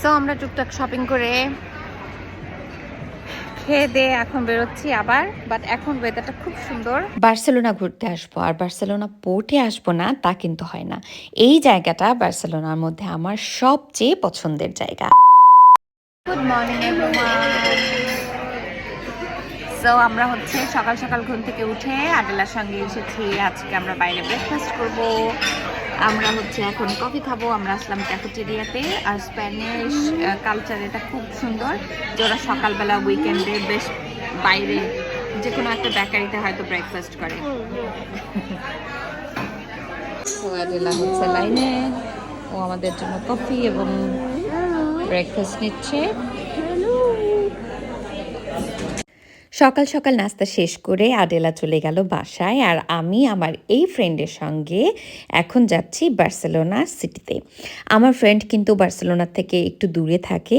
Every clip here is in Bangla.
সো আমরা টুকটাক শপিং করে খেয়ে দিয়ে এখন বেরোচ্ছি আবার বাট এখন ওয়েদারটা খুব সুন্দর। বার্সেলোনা ঘুরতে আসব আর বার্সেলোনা পোর্টে আসব না তা কিন্তু হয় না। এই জায়গাটা বার্সেলোনার মধ্যে আমার সবচেয়ে পছন্দের জায়গা। গুড মর্নিং সো আমরা হচ্ছে সকাল সকাল ঘুম থেকে উঠে আডেলার সঙ্গে এসেছি। আজকে আমরা বাইরে ব্রেকফাস্ট করব। আমরা হচ্ছে এখন কফি খাব, আমরা আসলাম ক্যাফেটেরিয়াতে আর স্প্যানিশ কালচার এটা খুব সুন্দর। যে ওরা সকালবেলা উইকেন্ডে বেশ বাইরে যে কোনো একটা বেকারিতে হয়তো ব্রেকফাস্ট করে। হচ্ছে লাইনে। ও আমাদের জন্য কফি এবং ব্রেকফাস্ট নিচ্ছে। সকাল সকাল নাস্তা শেষ করে আডেলা চলে গেল বাসায় আর আমি আমার এই ফ্রেন্ডের সঙ্গে এখন যাচ্ছি বার্সেলোনা সিটিতে। আমার ফ্রেন্ড কিন্তু বার্সেলোনা থেকে একটু দূরে থাকে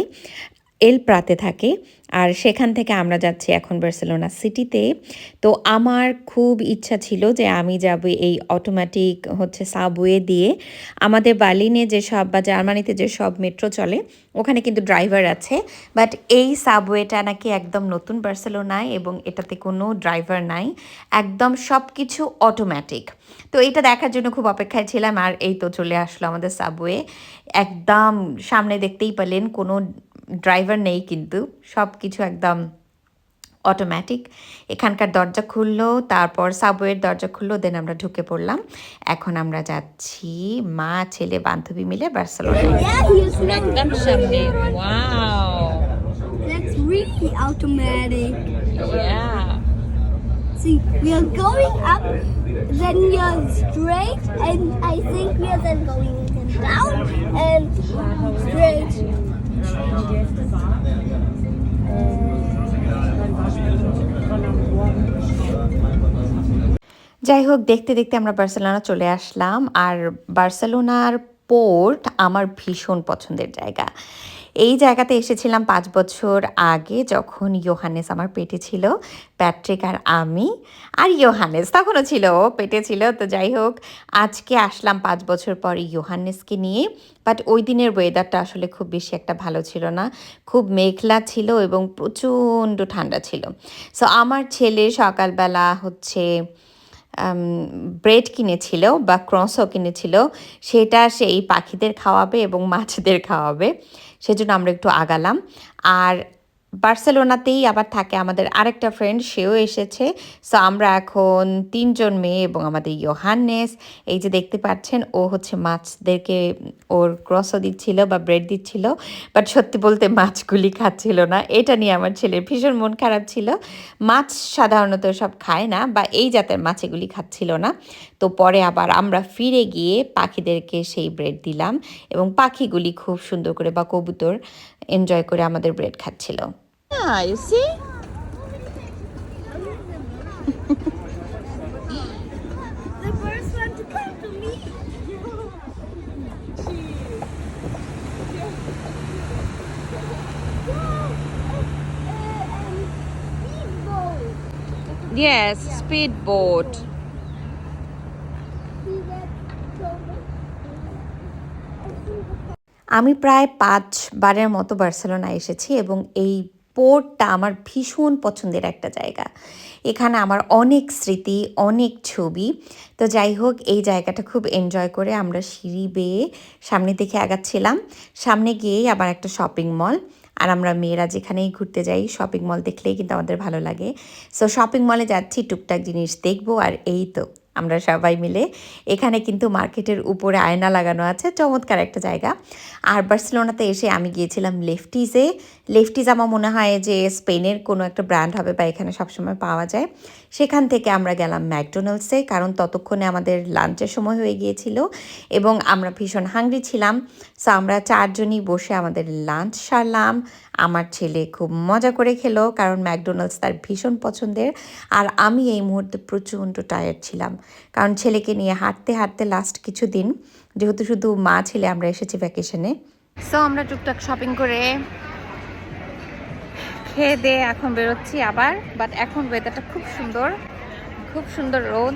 এল প্রাতে থাকে। আর সেখান থেকে আমরা যাচ্ছি এখন বার্সেলোনা সিটিতে। তো আমার খুব ইচ্ছা ছিল যে আমি যাব এই অটোমেটিক হচ্ছে সাবওয়ে দিয়ে। আমাদের বার্লিনে যে সব বা জার্মানিতে যে সব মেট্রো চলে, ওখানে কিন্তু ড্রাইভার আছে। বাট এই সাবওয়েটা নাকি একদম নতুন বার্সেলোনায় এবং এটাতে কোনো ড্রাইভার নাই। একদম সব কিছু অটোমেটিক তো এটা দেখার জন্য খুব অপেক্ষায় ছিলাম আর এই তো চলে আসলো আমাদের সাবওয়ে একদম সামনে দেখতেই পেলেন, কোনো ড্রাইভার নেই কিন্তু। সব কিছু একদম অটোম্যাটিক এখানকার দরজা খুললো তারপর সাবওয়ের দরজা খুললো দেন আমরা ঢুকে পড়লাম। এখন আমরা যাচ্ছি মা ছেলে বান্ধবী মিলে বার্সেলোনা See, we are. যাই হোক দেখতে দেখতে আমরা বার্সেলোনা চলে আসলাম। আর বার্সেলোনার পোর্ট আমার ভীষণ পছন্দের জায়গা। এই জায়গাতে এসেছিলাম পাঁচ বছর আগে যখন ইয়োহানেস আমার পেটে ছিল, প্যাট্রিক আর আমি। আর ইয়োহানেস তখনও ছিল পেটে ছিল। তো যাই হোক আজকে আসলাম পাঁচ বছর পর ইয়োহানেসকে নিয়ে। বাট ওই দিনের ওয়েদারটা আসলে খুব বেশি একটা ভালো ছিল না। খুব মেঘলা ছিল এবং প্রচণ্ড ঠান্ডা ছিল। সো আমার ছেলে সকালবেলা হচ্ছে ব্রেড কিনেছিল বা ক্রসও কিনেছিল, সেটা সেই পাখিদের খাওয়াবে এবং মাছদের খাওয়াবে। সেজন্য আমরা একটু আগালাম। আর বার্সেলোনাতেই আবার থাকে আমাদের আরেকটা ফ্রেন্ড সেও এসেছে। সো আমরা এখন তিনজন মেয়ে এবং আমাদের ইয়োহান্নেস। এই যে দেখতে পাচ্ছেন, ও হচ্ছে মাছদেরকে, ওর ক্রসও দিচ্ছিল বা ব্রেড দিচ্ছিল বাট সত্যি বলতে মাছগুলি খাচ্ছিল না। এটা নিয়ে আমার ছেলের ভীষণ মন খারাপ ছিল। মাছ সাধারণত সব খায় না, বা এই জাতের মাছ এগুলি খাচ্ছিল না। তো পরে আবার আমরা ফিরে গিয়ে পাখিদেরকে সেই ব্রেড দিলাম এবং পাখিগুলি খুব সুন্দর করে, বা কবুতর এনজয় করে আমাদের ব্রেড খাচ্ছিল। Yes, speed boat. আমি প্রায় পাঁচ বারের মতো বার্সেলোনা এসেছি এবং এই পোর্টটা আমার ভীষণ পছন্দের একটা জায়গা। এখানে আমার অনেক স্মৃতি, অনেক ছবি। তো যাই হোক, এই জায়গাটা খুব এনজয় করে আমরা সিঁড়ি বেয়ে সামনে দেখে আগাচ্ছিলাম। সামনে গিয়েই আবার একটা শপিং মল আর আমরা মেয়েরা যেখানেই ঘুরতে যাই শপিং মল দেখলেই কিন্তু আমাদের ভালো লাগে। সো শপিং মলে যাচ্ছি, টুকটাক জিনিস দেখব আর এই তো। আমরা সবাই মিলে। এখানে কিন্তু মার্কেটের উপরে আয়না লাগানো আছে, চমৎকার একটা জায়গা। আর বার্সেলোনাতে এসে আমি গিয়েছিলাম লেফটিজে। লেফটিজ আমার মনে হয় যে স্পেনের কোনো একটা ব্র্যান্ড হবে বা এখানে সবসময় পাওয়া যায়। সেখান থেকে আমরা গেলাম ম্যাকডোনাল্ডসে, কারণ ততক্ষণে আমাদের লাঞ্চের সময় হয়ে গিয়েছিল এবং আমরা ভীষণ হাংরি ছিলাম। সো আমরা চারজনই বসে আমাদের লাঞ্চ সারলাম। আমার ছেলে খুব মজা করে খেলো, কারণ ম্যাকডোনাল্ডস তার ভীষণ পছন্দের। আর আমি এই মুহূর্তে প্রচণ্ড টায়ার্ড ছিলাম, কারণ ছেলেকে নিয়ে হাঁটতে হাঁটতে লাস্ট কিছুদিন, যেহেতু শুধু মা ছেলে, আমরা এসেছি ভ্যাকেশনে সো আমরা টুকটাক শপিং করে খেয়ে দিয়ে এখন বেরোচ্ছি আবার বাট এখন ওয়েদারটা খুব সুন্দর খুব সুন্দর রোদ।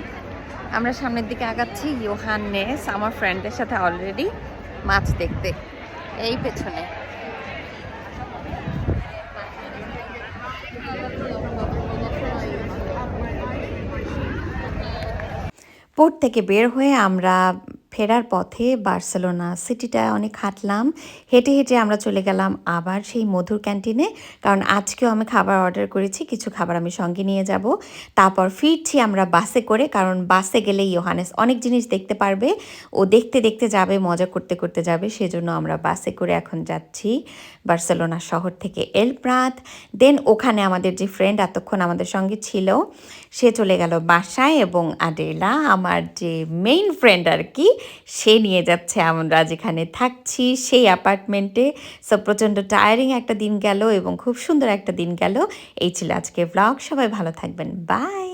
আমরা সামনের দিকে আগাচ্ছি ইয়োহান নেস আমার ফ্রেন্ডের সাথে অলরেডি মাছ দেখতে, এই পেছনে। পোর্ট থেকে বের হয়ে আমরা ফেরার পথে বার্সেলোনা সিটিটা অনেক হাঁটলাম। হেঁটে হেঁটে আমরা চলে গেলাম আবার সেই মধুর ক্যান্টিনে। কারণ আজকেও আমি খাবার অর্ডার করেছি, কিছু খাবার আমি সঙ্গে নিয়ে যাব। তারপর ফিরছি আমরা বাসে করে, কারণ বাসে গেলে ইয়োহানেস অনেক জিনিস দেখতে পারবে। ও দেখতে দেখতে যাবে, মজা করতে করতে যাবে, সেজন্য আমরা বাসে করে এখন যাচ্ছি বার্সেলোনা শহর থেকে এলপ্রাত। দেন ওখানে আমাদের যে ফ্রেন্ড এতক্ষণ আমাদের সঙ্গে ছিল, সে চলে গেল বাসায় এবং আডেলা, আমার যে মেইন ফ্রেন্ড আর কি সে নিয়ে যাচ্ছে আমরা যেখানে থাকছি সেই অ্যাপার্টমেন্টে সো প্রচণ্ড টায়ারিং একটা দিন গেল এবং খুব সুন্দর একটা দিন গেল। এই ছিল আজকে ব্লগ সবাই ভালো থাকবেন। বাই